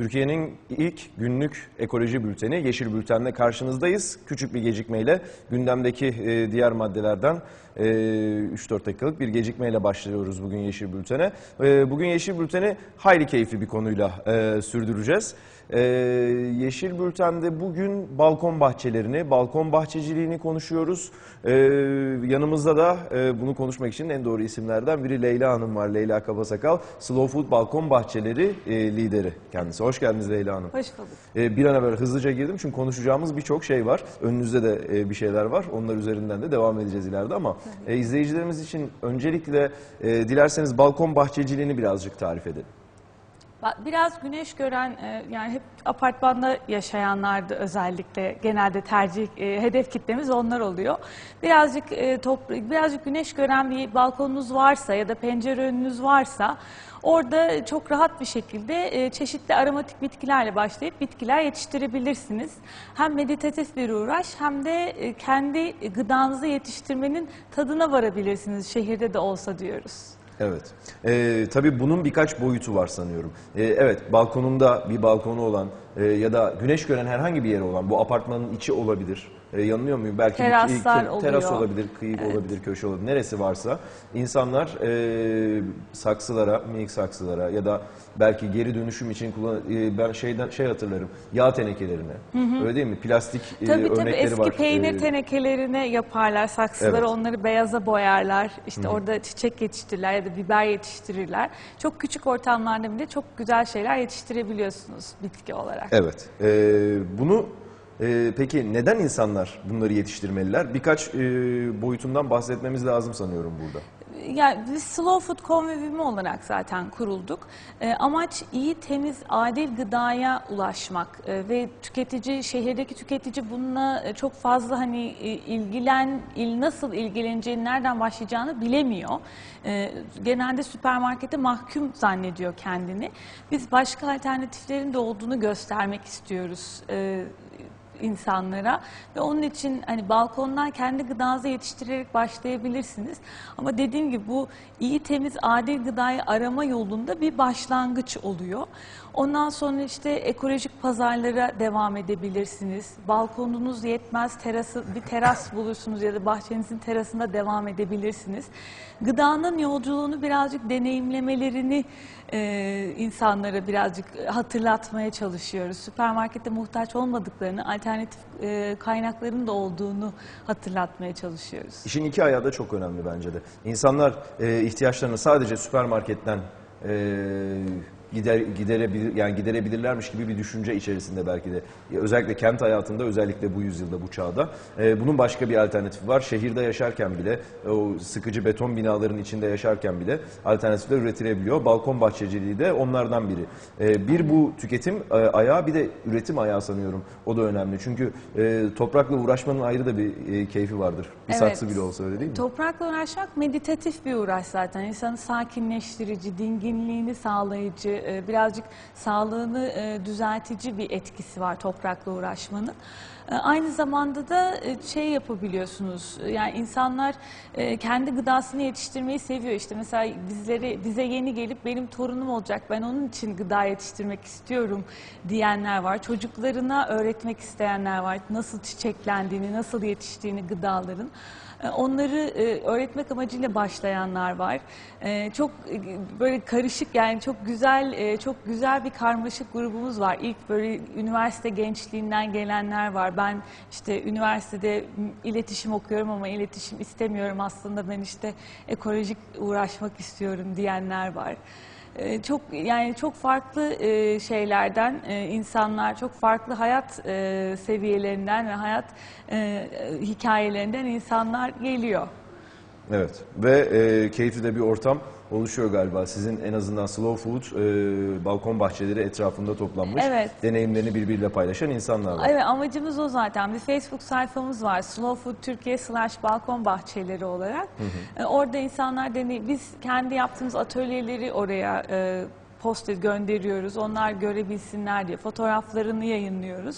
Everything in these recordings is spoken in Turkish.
Türkiye'nin ilk günlük ekoloji bülteni Yeşil Bülten'le karşınızdayız. Küçük bir gecikmeyle gündemdeki e, diğer maddelerden e, 3-4 dakikalık bir gecikmeyle başlıyoruz bugün Yeşil Bülten'e. E, bugün Yeşil Bülten'i hayli keyifli bir konuyla e, sürdüreceğiz. E, Yeşil Bülten'de bugün balkon bahçelerini, balkon bahçeciliğini konuşuyoruz. E, yanımızda da e, bunu konuşmak için en doğru isimlerden biri Leyla Hanım var. Leyla Kabasakal, Slow Food Balkon Bahçeleri e, lideri kendisi. Hoş geldiniz Leyla Hanım. Hoş bulduk. E, bir an evvel hızlıca girdim çünkü konuşacağımız birçok şey var. Önünüzde de e, bir şeyler var. Onlar üzerinden de devam edeceğiz ileride ama e, izleyicilerimiz için öncelikle e, dilerseniz balkon bahçeciliğini birazcık tarif edelim. Biraz güneş gören, e, yani hep apartmanda yaşayanlardı özellikle genelde tercih, e, hedef kitlemiz onlar oluyor. Birazcık e, topra- birazcık güneş gören bir balkonunuz varsa ya da pencere önünüz varsa orada çok rahat bir şekilde çeşitli aromatik bitkilerle başlayıp bitkiler yetiştirebilirsiniz. Hem meditatif bir uğraş hem de kendi gıdanızı yetiştirmenin tadına varabilirsiniz şehirde de olsa diyoruz. Evet. Ee, tabii bunun birkaç boyutu var sanıyorum. Ee, evet, balkonunda bir balkonu olan e, ya da güneş gören herhangi bir yeri olan, bu apartmanın içi olabilir. Ee, yanılıyor muyum? Belki Teraslar bir- teras oluyor. olabilir, kıyı olabilir, köşe olabilir. Neresi varsa insanlar e, saksılara, minik saksılara ya da belki geri dönüşüm için kullan e, ben şeyden şey hatırlarım. Yağ tenekelerine. Öyle değil mi? Plastik e, Tabii tabii örnekleri eski var. peynir Ee, tenekelerine yaparlar saksıları Evet. onları beyaza boyarlar işte orada çiçek yetiştirirler ya da biber yetiştirirler çok küçük ortamlarda bile çok güzel şeyler yetiştirebiliyorsunuz bitki olarak. Evet. Ee, bunu e, peki neden insanlar bunları yetiştirmeliler? Birkaç e, boyutundan bahsetmemiz lazım sanıyorum burada. Yani biz Slow Food Konvivimi olarak zaten kurulduk. Ee, amaç iyi, temiz, adil gıdaya ulaşmak Ee, ve tüketici, şehirdeki tüketici bununla e, çok fazla hani e, ilgilen, il nasıl ilgileneceğini, nereden başlayacağını bilemiyor. Ee, genelde süpermarkete mahkum zannediyor kendini. Biz başka alternatiflerin de olduğunu göstermek istiyoruz. Ee, insanlara ve onun için hani balkondan kendi gıdanızı yetiştirerek başlayabilirsiniz. Ama dediğim gibi bu iyi temiz adil gıdayı arama yolunda bir başlangıç oluyor. Ondan sonra işte ekolojik pazarlara devam edebilirsiniz. Balkonunuz yetmez, terası bir teras bulursunuz ya da bahçenizin terasında devam edebilirsiniz. Gıdanın yolculuğunu birazcık deneyimlemelerini e, insanlara birazcık hatırlatmaya çalışıyoruz. Süpermarkete muhtaç olmadıklarını, alternatif e, kaynakların da olduğunu hatırlatmaya çalışıyoruz. İşin iki ayağı da çok önemli bence de. İnsanlar e, ihtiyaçlarını sadece süpermarketten e, gider giderebilir yani giderebilirlermiş gibi bir düşünce içerisinde belki de Ya özellikle kent hayatında özellikle bu yüzyılda bu çağda e, bunun başka bir alternatifi var. Şehirde yaşarken bile o sıkıcı beton binaların içinde yaşarken bile alternatifler üretilebiliyor. Balkon bahçeciliği de onlardan biri. E, bir bu tüketim e, ayağı bir de üretim ayağı sanıyorum. O da önemli. Çünkü e, toprakla uğraşmanın ayrı da bir e, keyfi vardır. Bir Evet. saksı bile olsa öyle değil mi? Toprakla uğraşmak meditatif bir uğraş zaten. İnsanı sakinleştirici, dinginliğini sağlayıcı, e, birazcık sağlığını e, düzeltici bir etkisi var toprakla uğraşmanın. E, Aynı zamanda da şey yapabiliyorsunuz. Yani insanlar kendi gıdasını yetiştirmeyi seviyor. İşte mesela bizleri bize yeni gelip benim torunum olacak. Ben onun için gıda yetiştirmek istiyorum diyenler var. Çocuklarına öğretmek isteyenler var. Nasıl çiçeklendiğini, nasıl yetiştiğini gıdaların. E, Onları e, öğretmek amacıyla başlayanlar var. E, Çok böyle karışık yani çok güzel çok güzel bir karmaşık grubumuz var. İlk böyle üniversite gençliğinden gelenler var. Ben işte üniversitede iletişim okuyorum ama iletişim istemiyorum aslında ben işte ekolojik uğraşmak istiyorum diyenler var. E, Çok yani çok farklı e, şeylerden e, insanlar çok farklı hayat e, seviyelerinden ve hayat hikayelerinden insanlar geliyor. Evet ve e, keyifli de bir ortam oluşuyor galiba. Sizin en azından slow food e, balkon bahçeleri etrafında toplanmış. Evet. Deneyimlerini birbiriyle paylaşan insanlar var. Evet amacımız o zaten. Bir Facebook sayfamız var. Slow Food Türkiye slash balkon bahçeleri olarak. E, Orada insanlar deney, biz kendi yaptığımız atölyeleri oraya e, post gönderiyoruz. Onlar görebilsinler diye fotoğraflarını yayınlıyoruz.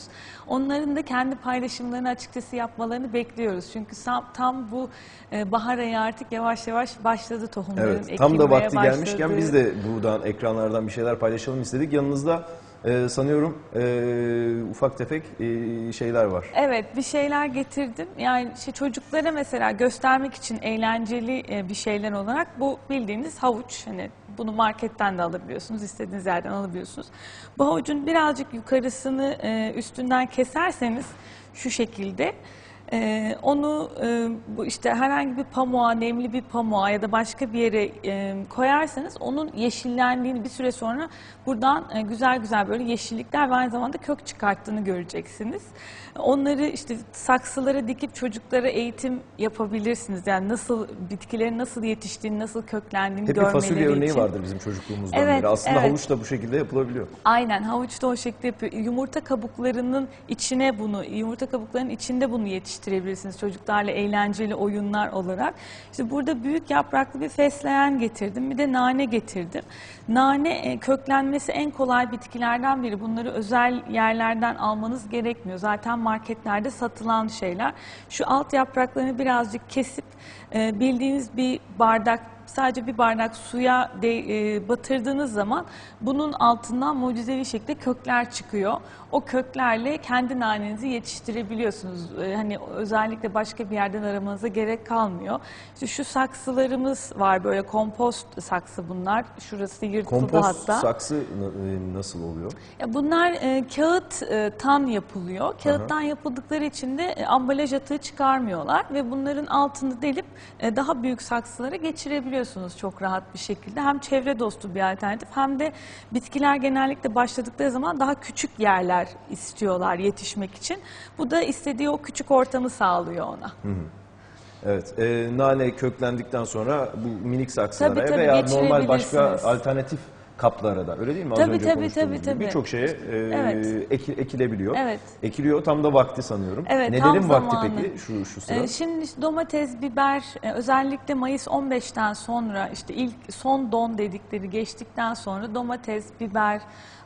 Onların da kendi paylaşımlarını açıkçası yapmalarını bekliyoruz. Çünkü tam bu e, bahar ayı artık yavaş yavaş başladı tohumların Evet, tam da ekilmeye vakti gelmişken başladı. biz de buradan ekranlardan bir şeyler paylaşalım istedik. Yanınızda e, sanıyorum e, ufak tefek e, şeyler var. Evet bir şeyler getirdim. Yani işte çocuklara mesela göstermek için eğlenceli e, bir şeyler olarak bu bildiğiniz havuç. Hani bunu marketten de alabiliyorsunuz, istediğiniz yerden alabiliyorsunuz. Bu havucun birazcık yukarısını e, üstünden keserseniz şu şekilde e, onu e, bu işte herhangi bir pamuğa, nemli bir pamuğa ya da başka bir yere e, koyarsanız onun yeşillendiğini bir süre sonra buradan e, güzel güzel böyle yeşillikler ve aynı zamanda kök çıkarttığını göreceksiniz. Onları işte saksılara dikip çocuklara eğitim yapabilirsiniz. Yani nasıl bitkilerin nasıl yetiştiğini, nasıl köklendiğini Hep görmeleri fasulye örneği için. vardır bizim çocukluğumuzdan Evet, beri. Aslında evet. havuç da bu şekilde yapılabiliyor. Aynen havuç da o şekilde yapıyor. Yumurta kabuklarının içine bunu, yumurta kabuklarının içinde bunu yetiştirebilirsiniz çocuklarla eğlenceli oyunlar olarak. İşte burada büyük yapraklı bir fesleğen getirdim. Bir de nane getirdim. Nane e, köklenmesi en kolay bitkilerden biri. Bunları özel yerlerden almanız gerekmiyor. Zaten marketlerde satılan şeyler. Şu alt yapraklarını birazcık kesip e, bildiğiniz bir bardak sadece bir bardak suya de, e, batırdığınız zaman bunun altından mucizevi şekilde kökler çıkıyor. O köklerle kendi nanenizi yetiştirebiliyorsunuz. E, hani özellikle başka bir yerden aramanıza gerek kalmıyor. İşte şu saksılarımız var böyle kompost saksı bunlar. Şurası yırtıldı Kompost hatta. saksı na- e, nasıl oluyor? Ya bunlar e, kağıttan yapılıyor. Kağıttan yapıldıkları için de e, ambalaj atığı çıkarmıyorlar ve bunların altını delip e, daha büyük saksılara geçirebiliyorsunuz çok rahat bir şekilde. Hem çevre dostu bir alternatif hem de bitkiler genellikle başladıkları zaman daha küçük yerler istiyorlar yetişmek için. Bu da istediği o küçük ortamı sağlıyor ona. Evet, e, nane köklendikten sonra bu minik saksılara Tabii, tabii, veya normal başka alternatif kaplara da öyle değil mi? Az Tabii, önce tabii, konuştuğumuz tabii, gibi tabii. Birçok şeye e, Evet. eki- ekilebiliyor. Evet. Ekiliyor tam da vakti sanıyorum. Evet, Nelerin vakti zamanı. peki şu, şu sıra? Ee, şimdi işte domates, biber e, özellikle Mayıs 15'ten sonra işte ilk son don dedikleri geçtikten sonra domates, biber,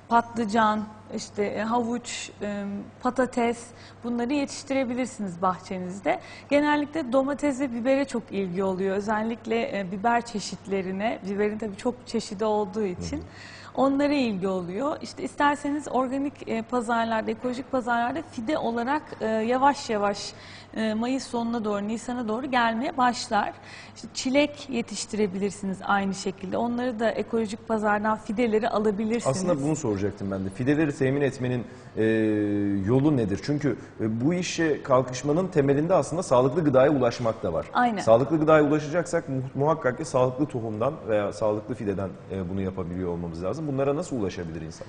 patlıcan, işte e, havuç, e, patates bunları yetiştirebilirsiniz bahçenizde. Genellikle domates ve bibere çok ilgi oluyor. Özellikle e, biber çeşitlerine. Biberin tabii çok çeşidi olduğu için. Onlara ilgi oluyor. İşte isterseniz organik e, pazarlarda, ekolojik pazarlarda fide olarak e, yavaş yavaş e, Mayıs sonuna doğru, Nisan'a doğru gelmeye başlar. İşte çilek yetiştirebilirsiniz aynı şekilde. Onları da ekolojik pazardan fideleri alabilirsiniz. Aslında bunu soracaktım ben de. Fideleri temin etmenin e, yolu nedir? Çünkü e, bu işe kalkışmanın temelinde aslında sağlıklı gıdaya ulaşmak da var. Aynen. Sağlıklı gıdaya ulaşacaksak mu- muhakkak ki sağlıklı tohumdan veya sağlıklı fideden e, bunu yapabiliyor olmamız lazım. Bunlara nasıl ulaşabilir insan?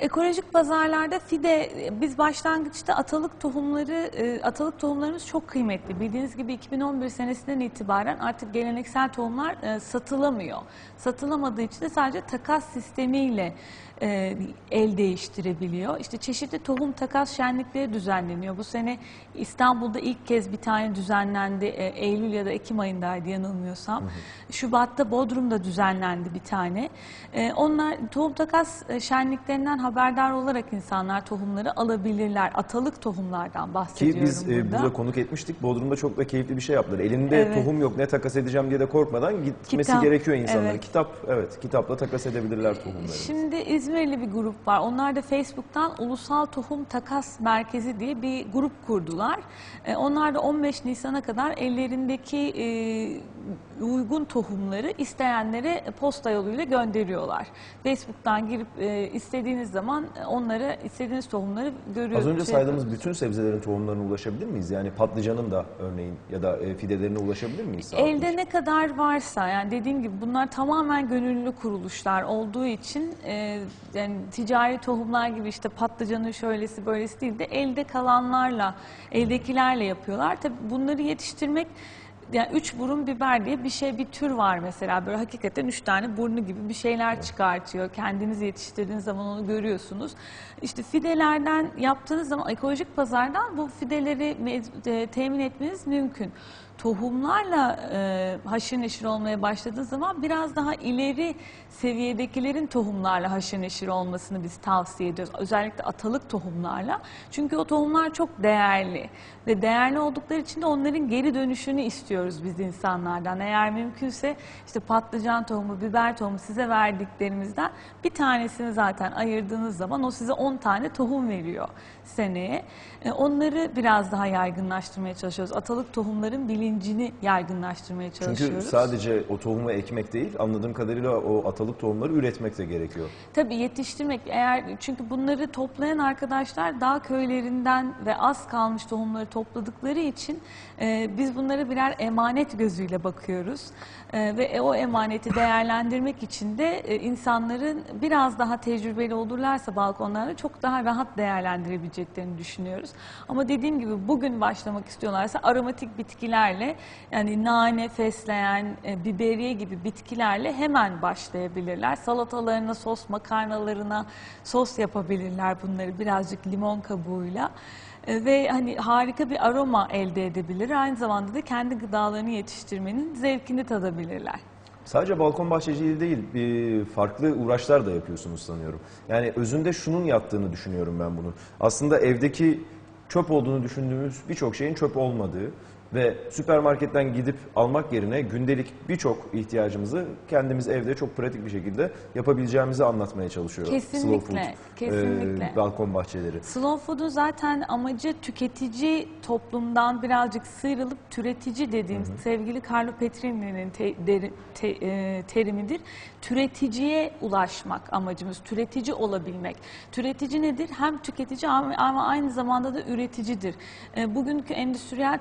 Ekolojik pazarlarda fide, biz başlangıçta atalık tohumları, e, atalık tohumlarımız çok kıymetli. Bildiğiniz gibi 2011 senesinden itibaren artık geleneksel tohumlar e, satılamıyor. Satılamadığı için de sadece takas sistemiyle e, el değiştirebiliyor. İşte çeşitli tohum takas şenlikleri düzenleniyor. Bu sene İstanbul'da ilk kez bir tane düzenlendi. Eylül ya da Ekim ayındaydı yanılmıyorsam. Şubat'ta Bodrum'da düzenlendi bir tane. Onlar tohum takas e, şenliklerinden haberdar olarak insanlar tohumları alabilirler. Atalık tohumlardan Ki bahsediyorum biz e, burada. burada konuk etmiştik. Bodrum'da çok da keyifli bir şey yaptılar. Elinde Evet. tohum yok ne takas edeceğim diye de korkmadan gitmesi Kitap, gerekiyor insanların. evet. Kitap evet kitapla takas edebilirler tohumları. Şimdi İzmirli bir grup var. Onlar da Facebook'tan Ulusal Tohum Takas Merkezi diye bir grup kurdular. E, Onlar da 15 Nisan'a kadar ellerindeki e, uygun tohumları isteyenlere posta yoluyla gönderiyorlar. Facebook'tan girip e, istediğiniz zaman onlara istediğiniz tohumları görüyorsunuz. Az önce Şey saydığımız bütün sebzelerin tohumlarına ulaşabilir miyiz? Yani patlıcanın da örneğin ya da e, fidelerine ulaşabilir miyiz? Elde ne kadar varsa yani dediğim gibi bunlar tamamen gönüllü kuruluşlar olduğu için e, yani ticari tohumlar gibi işte patlıcanın şöylesi böylesi değil de elde kalanlarla eldekilerle yapıyorlar. Tabii bunları yetiştirmek yani üç burun biber diye bir şey bir tür var mesela böyle hakikaten üç tane burnu gibi bir şeyler çıkartıyor. Kendiniz yetiştirdiğiniz zaman onu görüyorsunuz. İşte fidelerden yaptığınız zaman ekolojik pazardan bu fideleri e, temin etmeniz mümkün. Tohumlarla e, haşır neşir olmaya başladığı zaman biraz daha ileri seviyedekilerin tohumlarla haşır neşir olmasını biz tavsiye ediyoruz. Özellikle atalık tohumlarla. Çünkü o tohumlar çok değerli ve değerli oldukları için de onların geri dönüşünü istiyoruz biz insanlardan. Eğer mümkünse işte patlıcan tohumu, biber tohumu size verdiklerimizden bir tanesini zaten ayırdığınız zaman o size 10 tane tohum veriyor seneye. E, Onları biraz daha yaygınlaştırmaya çalışıyoruz. Atalık tohumların bilincini yaygınlaştırmaya çalışıyoruz. Çünkü sadece o tohumu ekmek değil, anladığım kadarıyla o atalık tohumları üretmek de gerekiyor. Tabii yetiştirmek eğer çünkü bunları toplayan arkadaşlar dağ köylerinden ve az kalmış tohumları topladıkları için e, biz bunlara birer emanet gözüyle bakıyoruz. E, ve o emaneti değerlendirmek için de e, insanların biraz daha tecrübeli olurlarsa balkonlarda çok daha rahat değerlendirebileceklerini düşünüyoruz. Ama dediğim gibi bugün başlamak istiyorlarsa aromatik bitkilerle yani nane, fesleğen, e, biberiye gibi bitkilerle hemen başlayabilirler. Salatalarına, sos makarnalarına sos yapabilirler bunları birazcık limon kabuğuyla. E, Ve hani harika bir aroma elde edebilir. Aynı zamanda da kendi gıdalarını yetiştirmenin zevkini tadabilirler. Sadece balkon bahçeciliği değil, bir farklı uğraşlar da yapıyorsunuz sanıyorum. Yani özünde şunun yattığını düşünüyorum ben bunu. Aslında evdeki çöp olduğunu düşündüğümüz birçok şeyin çöp olmadığı ve süpermarketten gidip almak yerine gündelik birçok ihtiyacımızı kendimiz evde çok pratik bir şekilde yapabileceğimizi anlatmaya çalışıyor. Kesinlikle, Slow food, kesinlikle. e, balkon bahçeleri. Slow food'un zaten amacı tüketici toplumdan birazcık sıyrılıp türetici dediğim sevgili Carlo Petrini'nin te- deri- te- e, terimidir. Türeticiye ulaşmak amacımız, türetici olabilmek. Türetici nedir? Hem tüketici ama aynı zamanda da üreticidir. E, Bugünkü endüstriyel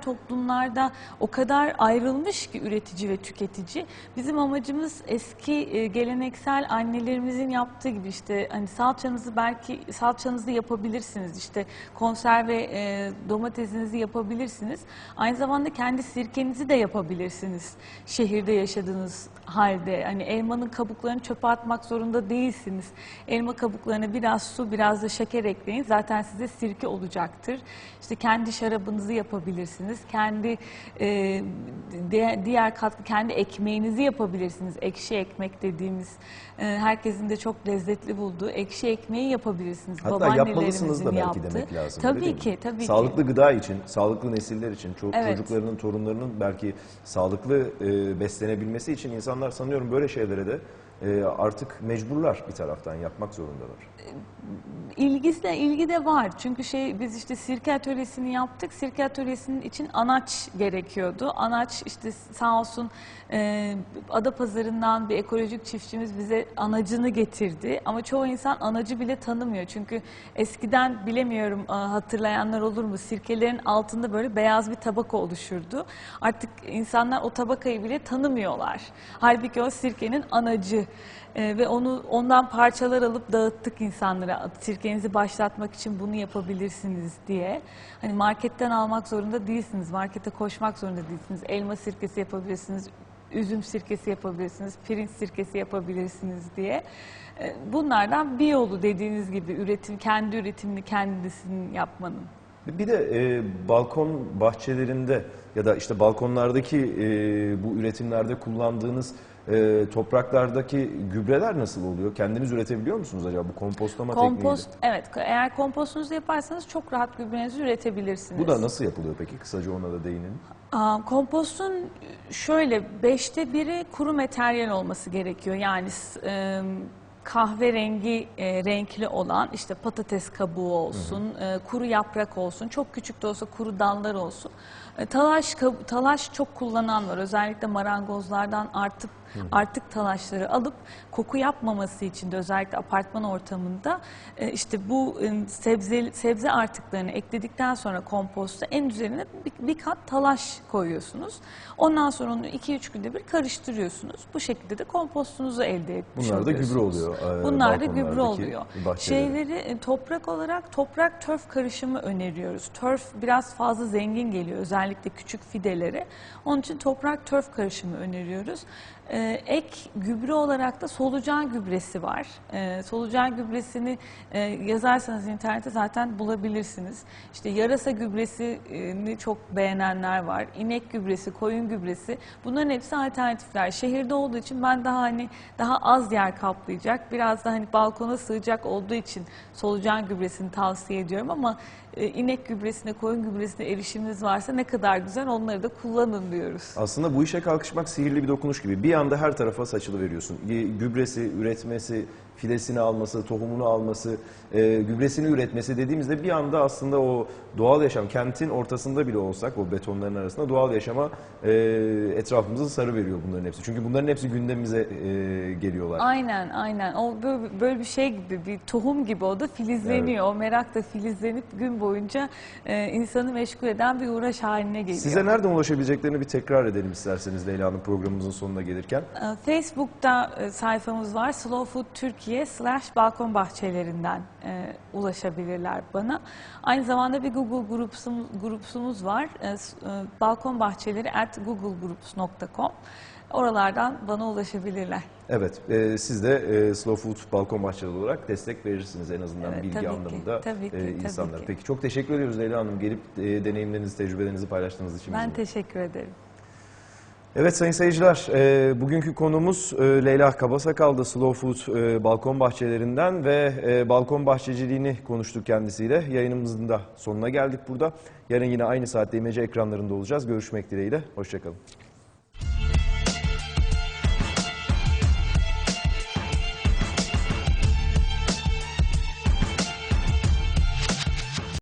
toplumlarda o kadar ayrılmış ki üretici ve tüketici. Bizim amacımız eski e, geleneksel annelerimizin yaptığı gibi işte hani salçanızı belki salçanızı yapabilirsiniz. işte konserve e, domatesinizi yapabilirsiniz. Aynı zamanda kendi sirkenizi de yapabilirsiniz. Şehirde yaşadığınız halde hani elmanın kabuklarını çöpe atmak zorunda değilsiniz. Elma kabuklarına biraz su, biraz da şeker ekleyin. Zaten size sirke olacaktır. İşte kendi şarabınızı yapabilirsiniz. Kendi e, diğer katkı kendi ekmeğinizi yapabilirsiniz. Ekşi ekmek dediğimiz e, herkesin de çok lezzetli bulduğu ekşi ekmeği yapabilirsiniz. Hatta yapmalısınız da belki yaptığı. demek lazım. Tabii ki, tabii Sağlıklı ki. gıda için, sağlıklı nesiller için, ço- Evet. çocuklarının, torunlarının belki sağlıklı e, beslenebilmesi için insanlar sanıyorum böyle şeylere de e, artık mecburlar bir taraftan yapmak zorundalar. İlgisi de ilgi de var. Çünkü şey biz işte sirke atölyesini yaptık. Sirke atölyesinin için anaç gerekiyordu. Anaç işte sağ olsun e, Adapazarı'ndan bir ekolojik çiftçimiz bize anacını getirdi. Ama çoğu insan anacı bile tanımıyor. Çünkü eskiden bilemiyorum e, hatırlayanlar olur mu? Sirkelerin altında böyle beyaz bir tabaka oluşurdu. Artık insanlar o tabakayı bile tanımıyorlar. Halbuki o sirkenin anacı. Ee, ve onu ondan parçalar alıp dağıttık insanlara. Sirkenizi başlatmak için bunu yapabilirsiniz diye. Hani marketten almak zorunda değilsiniz. Markete koşmak zorunda değilsiniz. Elma sirkesi yapabilirsiniz. Üzüm sirkesi yapabilirsiniz. Pirinç sirkesi yapabilirsiniz diye. Ee, Bunlardan bir yolu dediğiniz gibi üretim, kendi üretimini kendisinin yapmanın. Bir de e, balkon bahçelerinde ya da işte balkonlardaki e, bu üretimlerde kullandığınız e, topraklardaki gübreler nasıl oluyor? Kendiniz üretebiliyor musunuz acaba bu kompostlama Kompost, tekniğiyle? evet eğer kompostunuzu yaparsanız çok rahat gübrenizi üretebilirsiniz. Bu da nasıl yapılıyor peki? Kısaca ona da değinelim. Aa, Kompostun şöyle beşte biri kuru materyal olması gerekiyor. Yani e, kahverengi e, renkli olan işte patates kabuğu olsun, e, kuru yaprak olsun, çok küçük de olsa kuru dallar olsun. E, talaş talaş çok kullanan var. Özellikle marangozlardan artıp artık talaşları alıp koku yapmaması için de özellikle apartman ortamında e, işte bu e, sebze sebze artıklarını ekledikten sonra komposta en üzerine bir, bir kat talaş koyuyorsunuz. Ondan sonra onu 2-3 günde bir karıştırıyorsunuz. Bu şekilde de kompostunuzu elde etmiş Bunlar da gübre oluyor, e, Bunlar da gübre oluyor. bahçelere? Şeyleri e, toprak olarak toprak törf karışımı öneriyoruz. Törf biraz fazla zengin geliyor özellikle küçük fideleri. Onun için toprak törf karışımı öneriyoruz. Ee, ek gübre olarak da solucan gübresi var. Ee, solucan gübresini e, yazarsanız internette zaten bulabilirsiniz. İşte yarasa gübresini çok beğenenler var. İnek gübresi, koyun gübresi. Bunların hepsi alternatifler. Şehirde olduğu için ben daha hani daha az yer kaplayacak, biraz da hani balkona sığacak olduğu için solucan gübresini tavsiye ediyorum ama e, inek gübresine, koyun gübresine erişiminiz varsa ne kadar güzel onları da kullanın diyoruz. Aslında bu işe kalkışmak sihirli bir dokunuş gibi. Bir anda her tarafa saçılı veriyorsun. Gübresi, üretmesi, fidesini alması, tohumunu alması, e, gübresini üretmesi dediğimizde bir anda aslında o doğal yaşam, kentin ortasında bile olsak o betonların arasında doğal yaşama e, etrafımızı sarı veriyor bunların hepsi. Çünkü bunların hepsi gündemimize e, geliyorlar. Aynen aynen. O böyle, böyle bir şey gibi bir tohum gibi o da filizleniyor. O merak da filizlenip gün boyunca e, insanı meşgul eden bir uğraş haline geliyor. Size nereden ulaşabileceklerini bir tekrar edelim isterseniz Leyla Hanım programımızın sonuna gelirken. Ee, Facebook'ta e, sayfamız var. Slow Food Türkiye slash balkon bahçelerinden e, ulaşabilirler bana. Aynı zamanda bir Google grupsumuz, grupsumuz var. E, e, balkon bahçeleri at googlegroups.com. Oralardan bana ulaşabilirler. Evet, e, siz de e, Slow Food Balkon Bahçeli olarak destek verirsiniz en azından Evet, bilgi tabii ki, anlamında tabii ki, e, tabii insanlara. ki. Peki çok teşekkür ediyoruz Leyla Hanım gelip e, deneyimlerinizi, tecrübelerinizi paylaştığınız için. Ben bizimle. teşekkür ederim. Evet sayın seyirciler, e, bugünkü konumuz e, Leyla Kabasakal'da Slow Food e, balkon bahçelerinden ve e, balkon bahçeciliğini konuştuk kendisiyle. Yayınımızın da sonuna geldik burada. Yarın yine aynı saatte imece ekranlarında olacağız. Görüşmek dileğiyle, hoşçakalın.